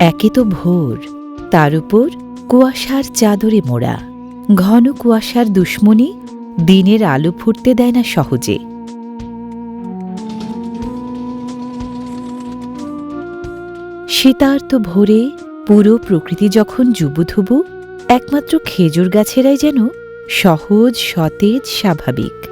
একে তো ভোর, তার উপর কুয়াশার চাদরে মোড়া। ঘন কুয়াশার দুশ্মনী দিনের আলো ফুটতে দেয় না সহজে। শীতার্ত ভোরে পুরো প্রকৃতি যখন জুবুথুবু একমাত্র খেজুর গাছেরাই যেন সহজ, সতেজ, স্বাভাবিক।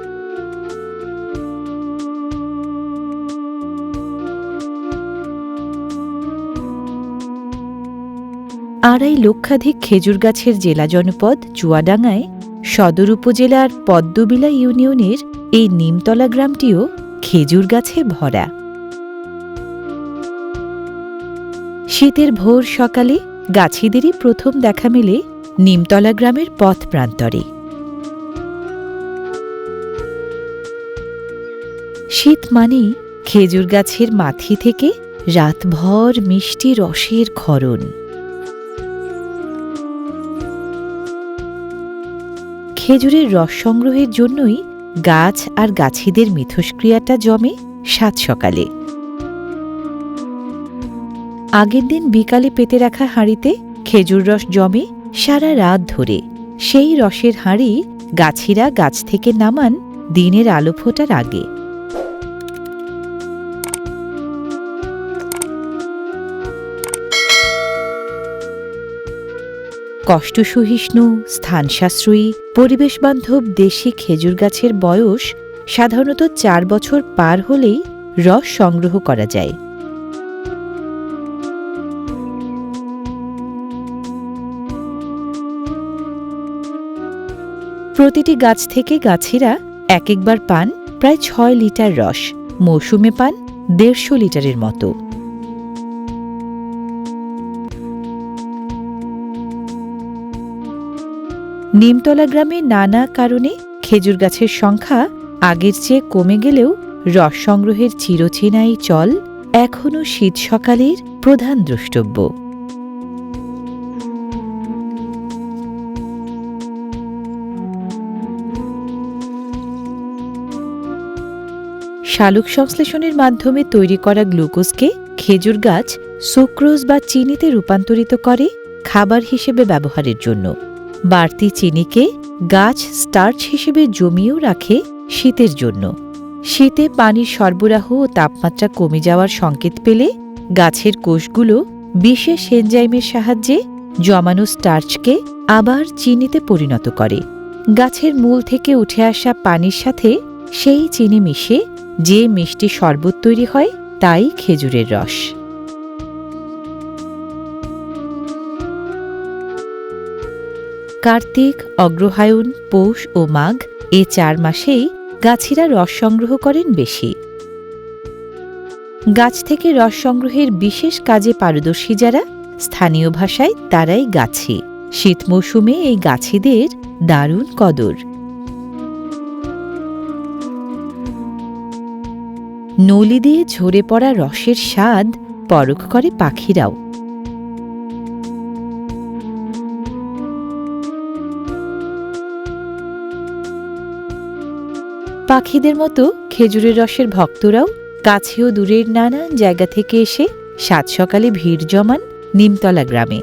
আড়াই লক্ষাধিক খেজুর গাছের জেলা জনপদ চুয়াডাঙ্গায় সদর উপজেলার পদ্মবিলা ইউনিয়নের এই নিমতলা গ্রামটিও খেজুর গাছে ভরা। শীতের ভোর সকালে গাছিদেরই প্রথম দেখা মেলে নিমতলা গ্রামের পথ প্রান্তরে। শীত মানেই খেজুর গাছের মাথি থেকে রাতভর মিষ্টি রসের ক্ষরণ খেজুরের রস সংগ্রহের জন্যই গাছ আর গাছিদের মিথস্ক্রিয়াটা জমে সাত সকালে। আগের দিন বিকালে পেতে রাখা হাঁড়িতে খেজুর রস জমে সারা রাত ধরে। সেই রসের হাঁড়ি গাছিরা গাছ থেকে নামান দিনের আলো ফোটার আগে। কষ্ট সহিষ্ণু স্থান সাশ্রয়ী পরিবেশবান্ধব দেশি খেজুর গাছের বয়স সাধারণত চার বছর পার হলেই রস সংগ্রহ করা যায়। প্রতিটি গাছ থেকে গাছিরা এক একবার পান প্রায় ছয় লিটার রস, মৌসুমে পান দেড়শো লিটারের মতো। নিমতলা গ্রামে নানা কারণে খেজুর গাছের সংখ্যা আগের চেয়ে কমে গেলেও রস সংগ্রহের চিরচেনাই চল এখনও শীত সকালের প্রধান দ্রষ্টব্য। শালুক সংশ্লেষণের মাধ্যমে তৈরি করা গ্লুকোজকে খেজুর গাছ সুক্রোজ বা চিনিতে রূপান্তরিত করে খাবার হিসেবে ব্যবহারের জন্য। বাড়তি চিনিকে গাছ স্টার্চ হিসেবে জমিয়েও রাখে শীতের জন্য। শীতে পানির সরবরাহ ও তাপমাত্রা কমে যাওয়ার সংকেত পেলে গাছের কোষগুলো বিশেষ এনজাইমের সাহায্যে জমানো স্টার্চকে আবার চিনিতে পরিণত করে। গাছের মূল থেকে উঠে আসা পানির সাথে সেই চিনি মিশে যে মিষ্টি শরবত তৈরি হয়, তাই খেজুরের রস। কার্তিক, অগ্রহায়ণ, পৌষ ও মাঘ এ চার মাসেই গাছিরা রস সংগ্রহ করেন বেশি। গাছ থেকে রস সংগ্রহের বিশেষ কাজে পারদর্শী যারা, স্থানীয় ভাষায় তারাই গাছি। শীত মৌসুমে এই গাছিদের দারুণ কদর। নলি দিয়ে ঝরে পড়া রসের স্বাদ পরখ করে পাখিরাও। পাখিদের মতো খেজুরের রসের ভক্তরাও কাছে ও দূরের নানান জায়গা থেকে এসে সাত সকালে ভিড় জমান নিমতলা গ্রামে।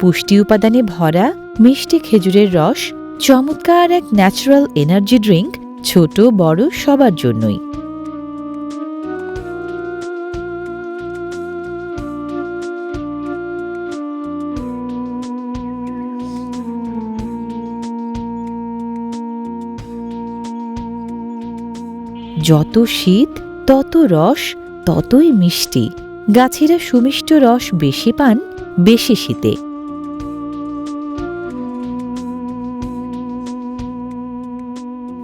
পুষ্টি উপাদানে ভরা মিষ্টি খেজুরের রস চমৎকার এক ন্যাচারাল এনার্জি ড্রিঙ্ক ছোট, বড় সবার জন্যই। যত শীত, তত রস, ততই মিষ্টি। গাছেরা সুমিষ্ট রস বেশি পান, বেশি শীতে।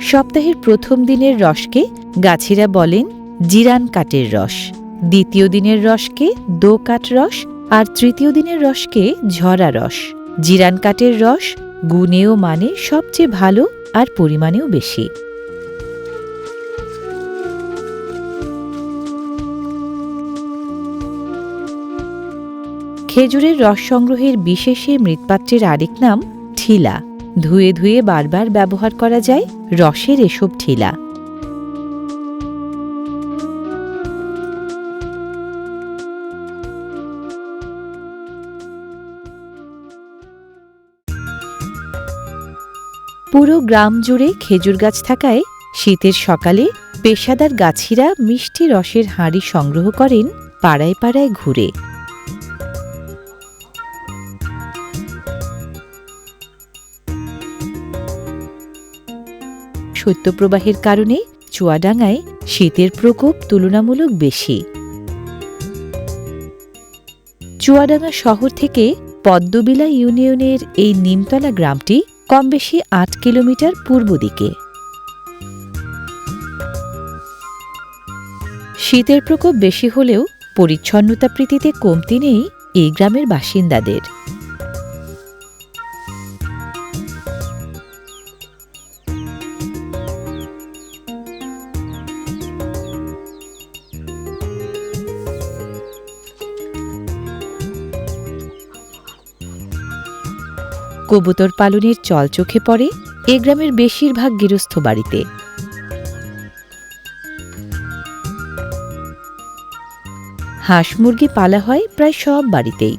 সপ্তাহের প্রথম দিনের রসকে গাছিরা বলেন জিরান কাটের রস। দ্বিতীয় দিনের রসকে দো কাঠ রস আর তৃতীয় দিনের রসকে ঝরা রস। জিরান কাঠের রস গুণেও মানে সবচেয়ে ভালো আর পরিমাণেও বেশি। খেজুরের রস সংগ্রহের বিশেষে মৃৎপাত্রের আরেক নাম ঠিলা। ধুয়ে ধুয়ে বারবার ব্যবহার করা যায় রসের এসব ঠিলা। পুরো গ্রাম জুড়ে খেজুর গাছ থাকায় শীতের সকালে পেশাদার গাছিরা মিষ্টি রসের হাঁড়ি সংগ্রহ করেন পাড়ায় পাড়ায় ঘুরে। শৈত্যপ্রবাহের কারণে চুয়াডাঙ্গায় শীতের প্রকোপ তুলনামূলক বেশি। চুয়াডাঙ্গা শহর থেকে পদ্মবিলা ইউনিয়নের এই নিমতলা গ্রামটি কম বেশি আট কিলোমিটার পূর্ব দিকে। শীতের প্রকোপ বেশি হলেও পরিচ্ছন্নতা প্রীতিতে কমতি নেই এই গ্রামের বাসিন্দাদের। কবুতর পালনের চল চোখে পড়ে এ গ্রামের বেশিরভাগ গৃহস্থ বাড়িতে। হাঁস মুরগি পালা হয় প্রায় সব বাড়িতেই।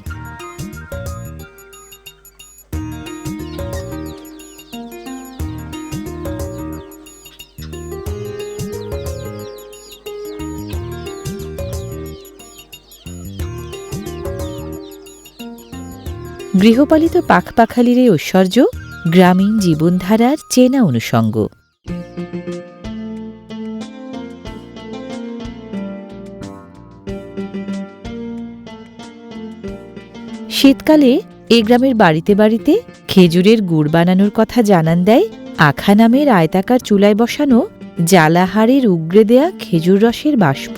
গৃহপালিত পাখপাখালির এই ঐশ্বর্য গ্রামীণ জীবনধারার চেনা অনুষঙ্গ। শীতকালে এ গ্রামের বাড়িতে বাড়িতে খেজুরের গুড় বানানোর কথা জানান দেয় আখা নামের আয়তাকার চুলায় বসানো জ্বালাহারের উগরে দেয়া খেজুর রসের বাষ্প।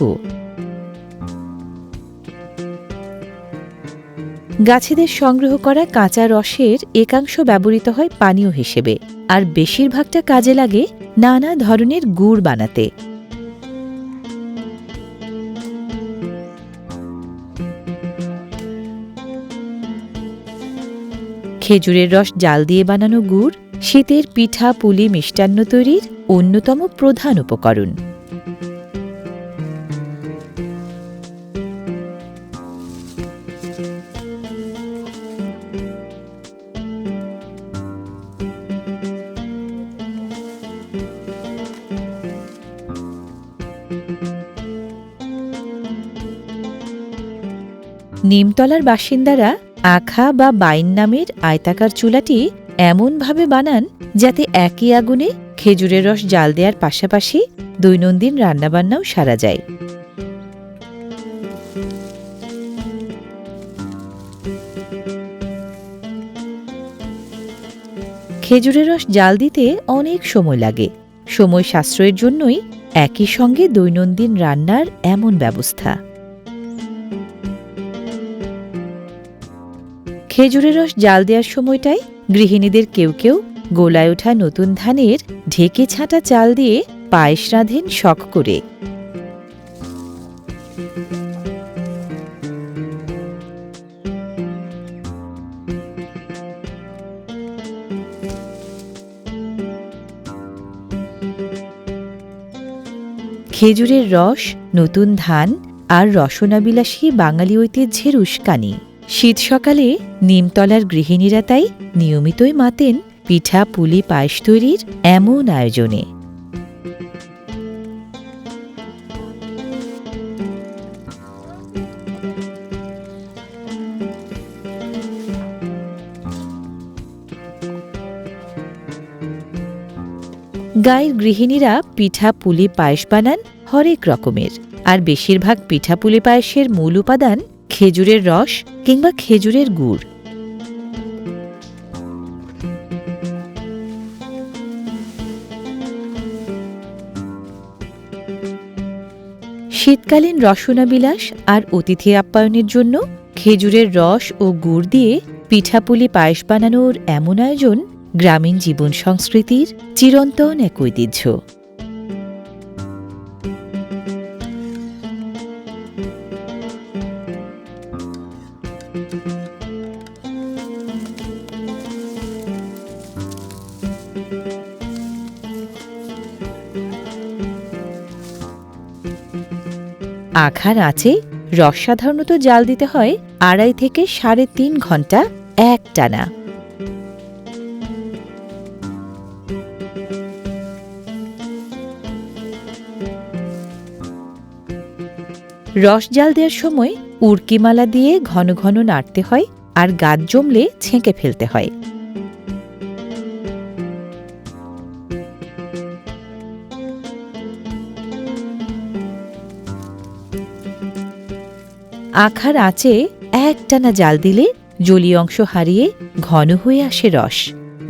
গাছেদের সংগ্রহ করা কাঁচা রসের একাংশ ব্যবহৃত হয় পানীয় হিসেবে, আর বেশিরভাগটা কাজে লাগে নানা ধরনের গুড় বানাতে। খেজুরের রস জাল দিয়ে বানানো গুড়, শীতের পিঠা, পুলি মিষ্টান্ন তৈরির অন্যতম প্রধান উপকরণ। নিমতলার বাসিন্দারা আখা বা বাইন নামের আয়তাকার চুলাটি এমনভাবে বানান যাতে একই আগুনে খেজুরের রস জাল দেওয়ার পাশাপাশি দৈনন্দিন রান্নাবান্নাও সারা যায়। খেজুরের রস জাল দিতে অনেক সময় লাগে। সময় সাশ্রয়ের জন্যই একই সঙ্গে দৈনন্দিন রান্নার এমন ব্যবস্থা। খেজুরের রস জাল দেওয়ার সময়টায় গৃহিণীদের কেউ কেউ গোলায় ওঠা নতুন ধানের ঢেকে ছাঁটা চাল দিয়ে পায়েস রাঁধেন শখ করে। খেজুরের রস, নতুন ধান আর রসনাবিলাসী বাঙালি ঐতিহ্যের উস্কানি। শীত সকালে নিমতলার গৃহিণীরা তাই নিয়মিতই মাতেন পিঠা, পুলি, পায়েস তৈরির এমন আয়োজনে। গায়ের গৃহিণীরা পিঠা, পুলি, পায়েস বানান হরেক রকমের। আর বেশিরভাগ পিঠা, পুলি, পায়েসের মূল উপাদান খেজুরের রস কিংবা খেজুরের গুড়। শীতকালীন রসনাবিলাস আর অতিথি আপ্যায়নের জন্য খেজুরের রস ও গুড় দিয়ে পিঠাপুলি পায়েস বানানোর এমন আয়োজন গ্রামীণ জীবন সংস্কৃতির চিরন্তন এক ঐতিহ্য। আখার আছে, রস সাধারণত জাল দিতে হয়, আড়াই থেকে সাড়ে তিন ঘণ্টা, এক টানা। রস জাল দেওয়ার সময় উড়কিমালা দিয়ে ঘন ঘন নাড়তে হয় আর গাছ জমলে ছেঁকে ফেলতে হয়। আখার আঁচে একটানা জাল দিলে জলীয় অংশ হারিয়ে ঘন হয়ে আসে রস।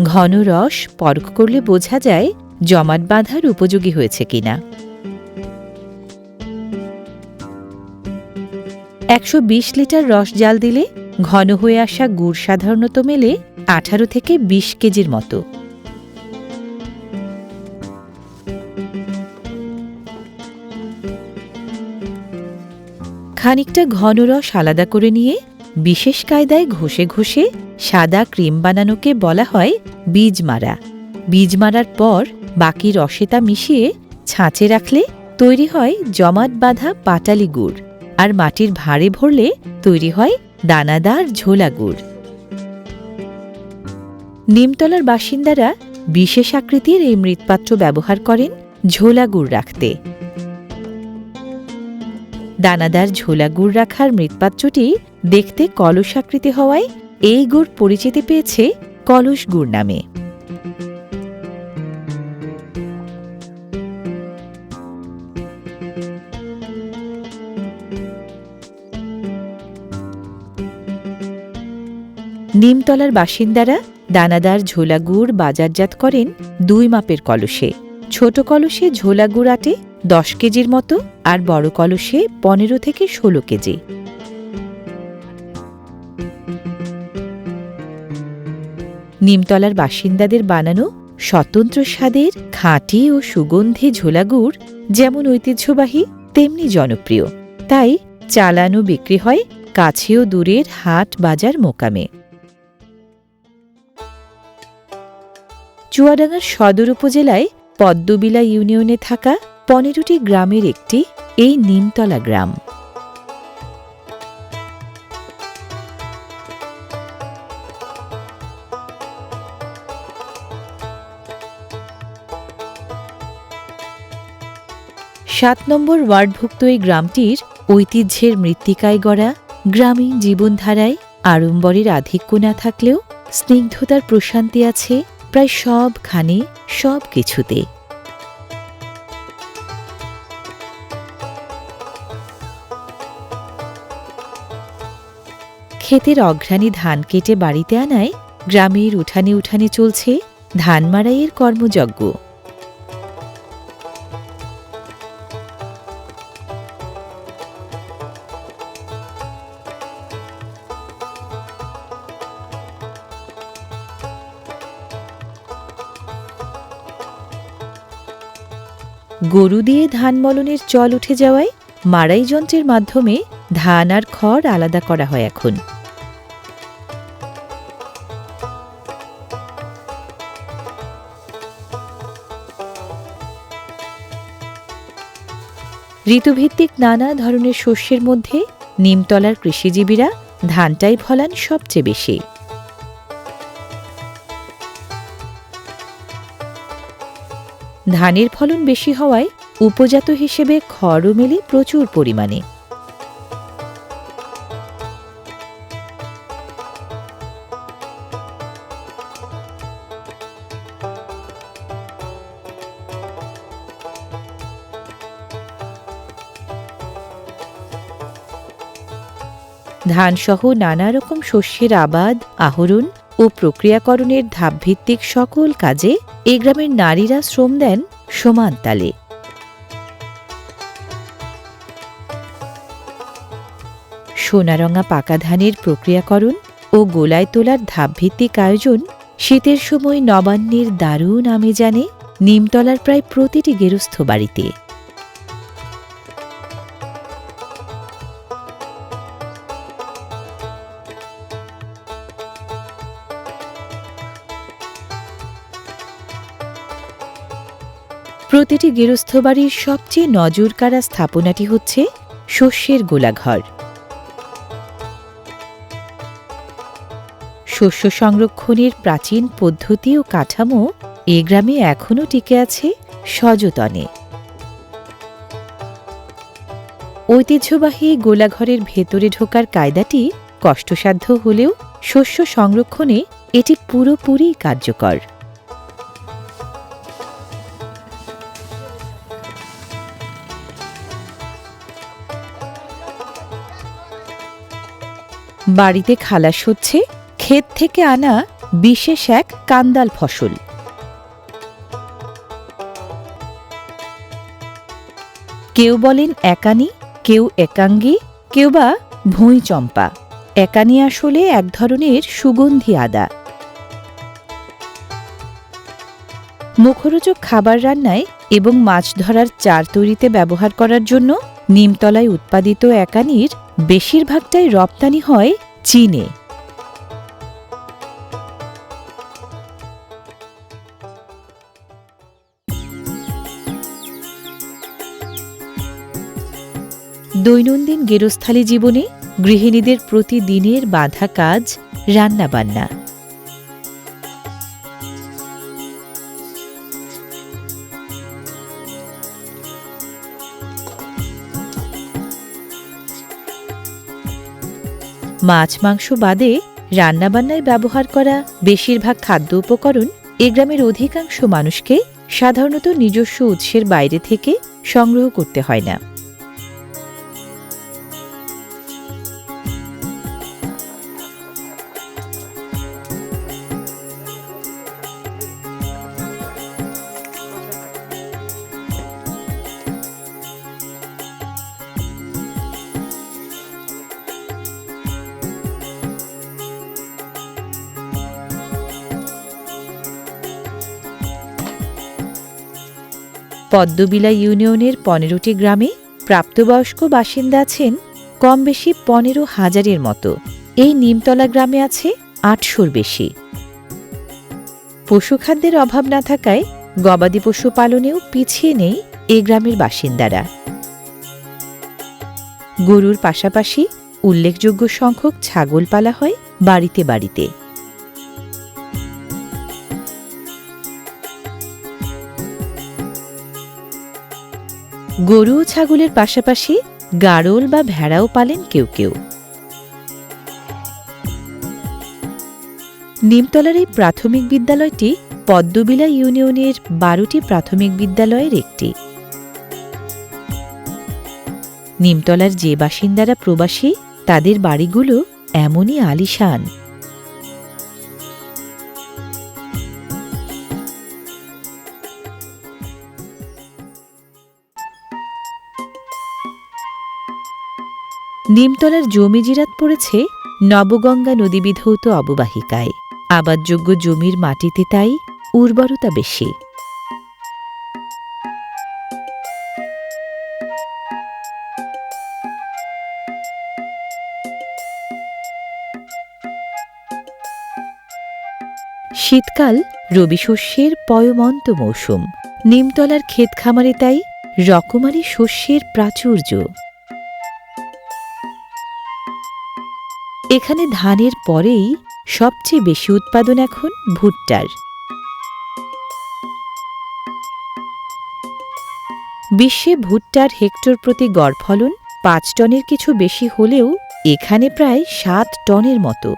ঘন রস পরখ করলে বোঝা যায় জমাট বাঁধার উপযোগী হয়েছে কিনা। একশো বিশ লিটার রস জাল দিলে ঘন হয়ে আসা গুড় সাধারণত মেলে আঠারো থেকে ২০ কেজির মতো। খানিকটা ঘন রস আলাদা করে নিয়ে বিশেষ কায়দায় ঘষে ঘষে সাদা ক্রিম বানানোকে বলা হয় বীজ মারা বীজ মারার পর বাকি রসে তা মিশিয়ে ছাঁচে রাখলে তৈরি হয় জমাট বাঁধা পাটালি গুড় আর মাটির ভাঁড়ে ভরলে তৈরি হয় দানাদার ঝোলা গুড়। নিমতলার বাসিন্দারা বিশেষ আকৃতির এই মৃৎপাত্র ব্যবহার করেন ঝোলা গুড় রাখতে। দানাদার ঝোলা গুড় রাখার মৃৎপাত্রটি দেখতে কলস আকৃতি হওয়ায় এই গুড় পরিচিতি পেয়েছে কলস গুড় নামে। নিমতলার বাসিন্দারা দানাদার ঝোলা গুড় বাজারজাত করেন দুই মাপের কলসে। ছোট কলসে ঝোলা গুড় আটে দশ কেজির মতো আর বড় কলসে পনেরো থেকে ষোলো কেজি। নিমতলার বাসিন্দাদের বানানো স্বতন্ত্র স্বাদের খাঁটি ও সুগন্ধি ঝোলাগুড় যেমন ঐতিহ্যবাহী, তেমনি জনপ্রিয়। তাই চালানো বিক্রি হয় কাছেও দূরের হাট বাজার মোকামে। চুয়াডাঙ্গার সদর উপজেলায় পদ্মবিলা ইউনিয়নে থাকা পনেরোটি গ্রামের একটি, এই নিমতলা গ্রাম। সাত নম্বর ওয়ার্ডভুক্ত এই গ্রামটির ঐতিহ্যের মৃত্তিকায় গড়া, গ্রামীণ জীবনধারায় আড়ম্বরের আধিক্য না থাকলেও স্নিগ্ধতার প্রশান্তি আছে প্রায় সবখানে সব কিছুতে ক্ষেতের অঘ্রাণী ধান কেটে বাড়িতে আনায় গ্রামের উঠানে উঠানে চলছে ধান মাড়াইয়ের কর্মযজ্ঞ। গরু দিয়ে ধান মলনের চল উঠে যাওয়ায় মাড়াই যন্ত্রের মাধ্যমে ধান আর খড় আলাদা করা হয় এখন। ঋতুভিত্তিক নানা ধরনের শস্যের মধ্যে নিমতলার কৃষিজীবীরা ধানটাই ফলান সবচেয়ে বেশি। ধানের ফলন বেশি হওয়ায় উপজাত হিসেবে খড়ও মেলে প্রচুর পরিমাণে। ধানসহ নানা রকম শস্যের আবাদ, আহরণ ও প্রক্রিয়াকরণের ধাপভিত্তিক সকল কাজে এ গ্রামের নারীরা শ্রম দেন সমান তালে। সোনারঙা পাকা ধানের প্রক্রিয়াকরণ ও গোলায় তোলার ধাপভিত্তিক আয়োজন শীতের সময় নবান্নের দারুণ আমি জানে নিমতলার প্রায় প্রতিটি গেরস্থ বাড়িতে। প্রতিটি গৃহস্থ বাড়ির সবচেয়ে নজরকাড়া স্থাপনাটি হচ্ছে শস্যের গোলাঘর। শস্য সংরক্ষণের প্রাচীন পদ্ধতি ও কাঠামো এ গ্রামে এখনও টিকে আছে সযতনে। ঐতিহ্যবাহী গোলাঘরের ভেতরে ঢোকার কায়দাটি কষ্টসাধ্য হলেও শস্য সংরক্ষণে এটি পুরোপুরি কার্যকর। বাড়িতে খালাস হচ্ছে, ক্ষেত থেকে আনা বিশেষ এক কান্দাল ফসল। কেউ বলেন একানি, কেউ একাঙ্গি, কেউ বা ভুঁই চম্পা একানি আসলে এক ধরনের সুগন্ধি আদা। মুখরোচক খাবার রান্নায় এবং মাছ ধরার চার তৈরিতে ব্যবহার করার জন্য নিমতলায় উৎপাদিত একানির বেশিরভাগটাই রপ্তানি হয় চীনে। দৈনন্দিন গেরস্থালী জীবনে গৃহিণীদের প্রতিদিনের বাধা কাজ, রান্নাবান্না। মাছ মাংস বাদে রান্নাবান্নায় ব্যবহার করা বেশিরভাগ খাদ্য উপকরণ এ গ্রামের অধিকাংশ মানুষকে সাধারণত নিজস্ব উৎসের বাইরে থেকে সংগ্রহ করতে হয় না। পদ্মবিলা ইউনিয়নের পনেরোটি গ্রামে প্রাপ্তবয়স্ক বাসিন্দা আছেন কম বেশি পনেরো হাজারের মতো। এই নিমতলা গ্রামে আছে আটশোর বেশি। পশুখাদ্যের অভাব না থাকায় গবাদি পশু পালনেও পিছিয়ে নেই এ গ্রামের বাসিন্দারা। গরুর পাশাপাশি উল্লেখযোগ্য সংখ্যক ছাগল পালা হয় বাড়িতে বাড়িতে। গরু ও ছাগলের পাশাপাশি গাড়ল বা ভেড়াও পালেন কেউ কেউ। নিমতলার এই প্রাথমিক বিদ্যালয়টি পদ্মবিলা ইউনিয়নের বারোটি প্রাথমিক বিদ্যালয়ের একটি। নিমতলার যে বাসিন্দারা প্রবাসী, তাদের বাড়িগুলো এমনই আলিশান। নিমতলার জমি জিরাত পড়েছে নবগঙ্গা নদীবিধৌত অববাহিকায়। আবাদযোগ্য জমির মাটিতে তাই উর্বরতা বেশি। শীতকাল রবি শস্যের পয়মন্ত মৌসুম। নিমতলার ক্ষেত খামারে তাই রকমারি শস্যের প্রাচুর্য। এখানে ধানের পরেই সবচেয়ে বেশি উৎপাদন এখন ভুট্টার। বিশ্বে ভুট্টার হেক্টর প্রতি গড় ফলন পাঁচ টনের কিছু বেশি হলেও এখানে প্রায় সাত টনের মতো।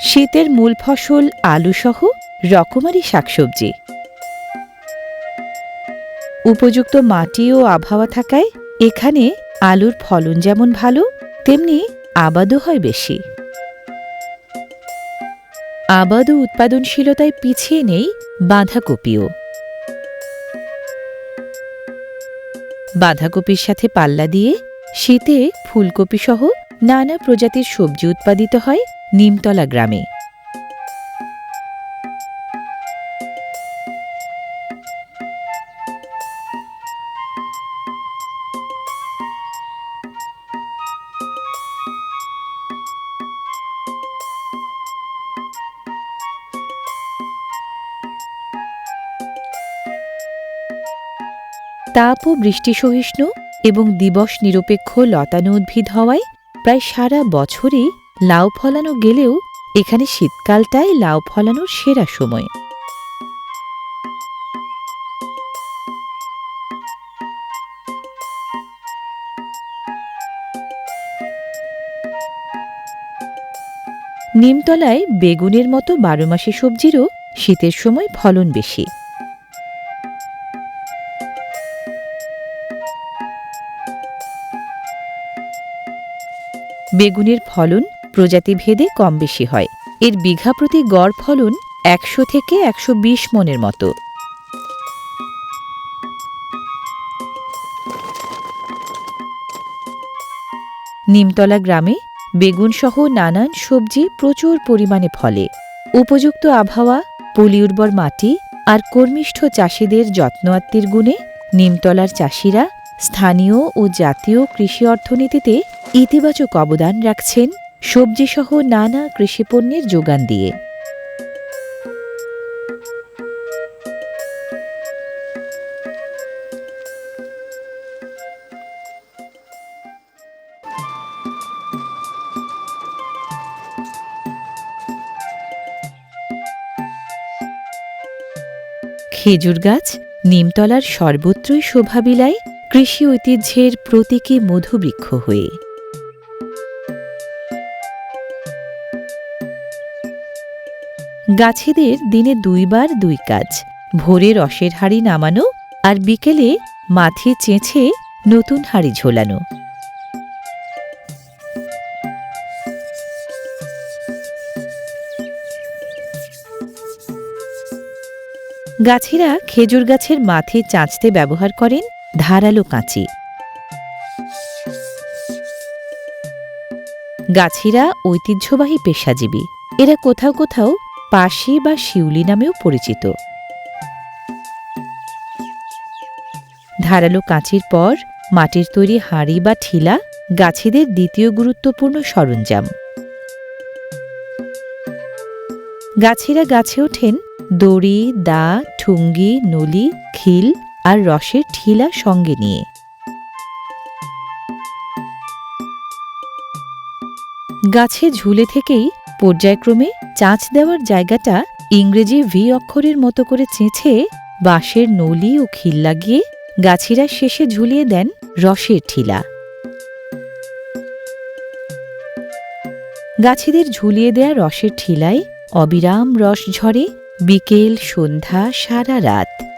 শীতের মূল ফসল আলুসহ রকমারি শাকসবজি। উপযুক্ত মাটি ও আবহাওয়া থাকায় এখানে আলুর ফলন যেমন ভালো, তেমনি আবাদও হয় বেশি। আবাদ উৎপাদনশীলতায় পিছিয়ে নেই বাঁধাকপিও। বাঁধাকপির সাথে পাল্লা দিয়ে শীতে ফুলকপি সহ নানা প্রজাতির সবজি উৎপাদিত হয় নিমতলা গ্রামে। বৃষ্টি সহিষ্ণু এবং দিবস নিরপেক্ষ লতানো উদ্ভিদ হওয়ায় প্রায় সারা বছরই লাউ ফলানো গেলেও এখানে শীতকালটাই লাউ ফলানোর সেরা সময়। নিমতলায় বেগুনের মতো বারো মাসে সবজিরও শীতের সময় ফলন বেশি। বেগুনের ফলন প্রজাতি ভেদে কম বেশি হয়। এর বিঘা প্রতি গড় ফলন একশো থেকে একশো বিশ মনের মতো। নিমতলা গ্রামে বেগুনসহ নানান সবজি প্রচুর পরিমাণে ফলে। উপযুক্ত আবহাওয়া, পলি উর্বর মাটি আর কর্মিষ্ঠ চাষিদের যত্ন আত্মীর গুণে নিমতলার চাষিরা স্থানীয় ও জাতীয় কৃষি অর্থনীতিতে ইতিবাচক অবদান রাখছেন সবজিসহ নানা কৃষিপণ্যের যোগান দিয়ে। খেজুর গাছ, নিমতলার সর্বত্রই শোভা বিলায় কৃষি ঐতিহ্যের প্রতীকী মধুবৃক্ষ হয়ে। গাছেদের দিনে দুইবার দুই কাজ, ভোরে রসের হাড়ি নামানো আর বিকেলে মাথে চেঁচে নতুন হাড়ি ঝোলানো। গাছেরা খেজুর গাছের মাথে চাঁচতে ব্যবহার করেন ধারালো কাঁচি। গাছিরা ঐতিহ্যবাহী পেশাজীবী। এরা কোথাও কোথাও পাশি বা শিউলি নামেও পরিচিত। ধারালো কাঁচির পর, মাটির তৈরি হাঁড়ি বা ঠিলা গাছিদের দ্বিতীয় গুরুত্বপূর্ণ সরঞ্জাম। গাছিরা গাছে ওঠেন দড়ি, দা, ঠুঙ্গি, নলি, খিল আর রসের ঠিলা সঙ্গে নিয়ে। গাছে ঝুলে থেকেই পর্যায়ক্রমে চাঁচ দেওয়ার জায়গাটা ইংরেজি ভি অক্ষরের মতো করে চেঁচে বাঁশের নলি ও খিল লাগিয়ে গাছিরা শেষে ঝুলিয়ে দেন রসের ঠিলা। গাছিদের ঝুলিয়ে দেয়া রসের ঠিলায় অবিরাম রস ঝরে বিকেল, সন্ধ্যা, সারা রাত।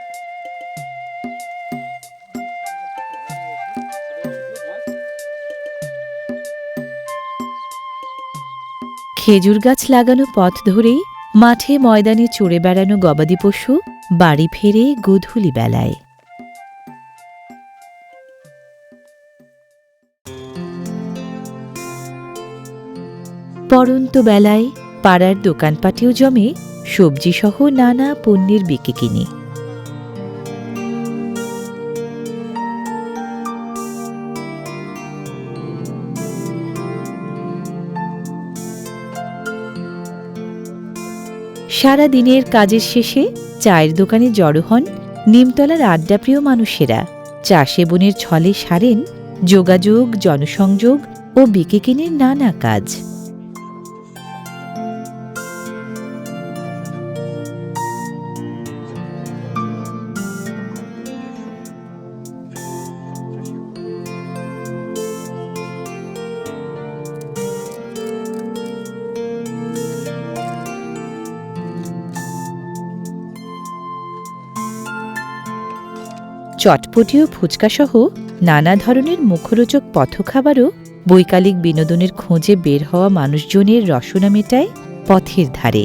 খেজুর গাছ লাগানো পথ ধরেই মাঠে ময়দানে চড়ে বেড়ানো গবাদি পশু বাড়ি ফেরে গোধূলি বেলায়। পরন্ত বেলায় পাড়ার দোকানপাটেও জমে সবজিসহ নানা পণ্যের বিকে কিনে। সারা দিনের কাজের শেষে চায়ের দোকানে জড়ো হন নিমতলার আড্ডাপ্রিয় মানুষেরা। চা সেবনের ছলে সারেন যোগাযোগ, জনসংযোগ ও বিকে বিকেকিনের নানা কাজ। চটপটি ও ফুচকাসহ নানা ধরনের মুখরোচক পথখাবারও বৈকালিক বিনোদনের খোঁজে বের হওয়া মানুষজনের রসনা মেটায় পথের ধারে।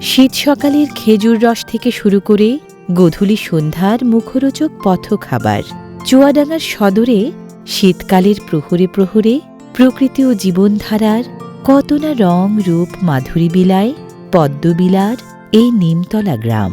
শীত সকালের খেজুর রস থেকে শুরু করে গধূলি সন্ধ্যার মুখরোচক পথখাবার। চুয়াডাঙ্গার সদরে শীতকালের প্রহরে প্রহরে প্রকৃতি ও জীবনধারার কত না রং রূপ মাধুরী বিলায় পদ্মবিলার এই নিমতলা গ্রাম।